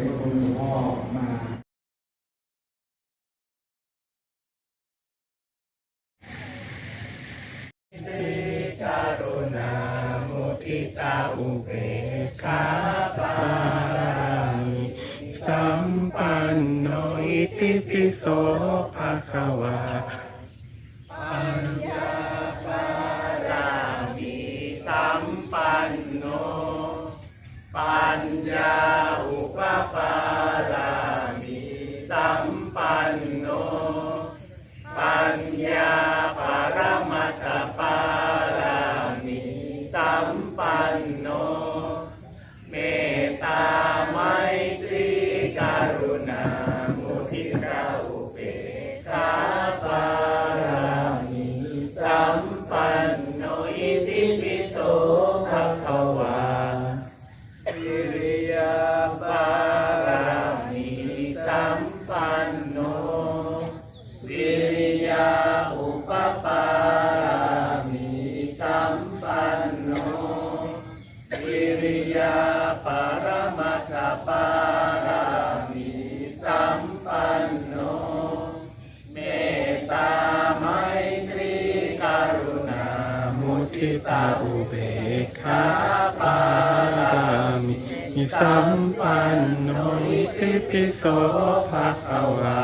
จพระคุณหลวงพ่อมากรุณามุทิตาอุเบกขาปารามิสัมปันโนอิติปิโสภะคะวา สัมปันโนวิริยาปรมัตถปารามิสัมปันโนเมตตาไมตรีกรุณามุทิตาอุเบกขาปารามิสัมปันโนอิติปิโสภะคะวา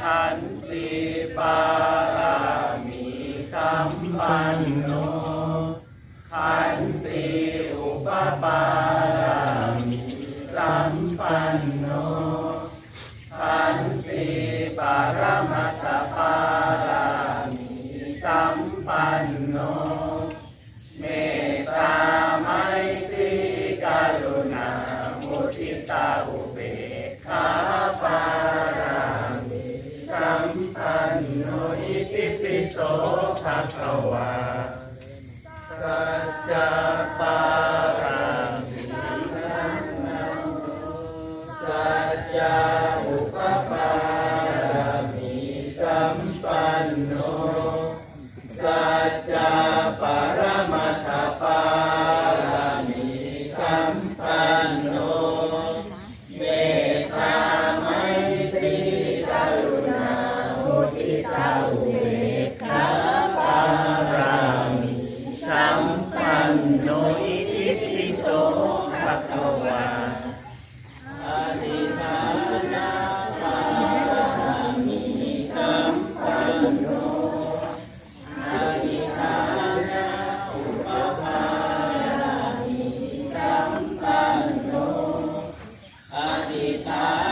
ขันติปา ทิ ตาอุเบกขาปารามิสัมปันโนอิติปิโสภะคะวาอธิฐานาปารามิสัมปันโนอธิฐานะอุปปารามิสัมปันโนอธิฐา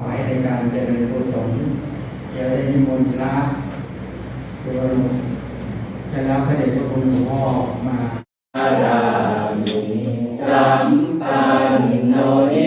ขอให้ในการเจริญกุศลจะได้นิมนต์พระตัวจะรับพระเดชพระคุณหลวงพ่อมาอารามิสัมปันโนอิ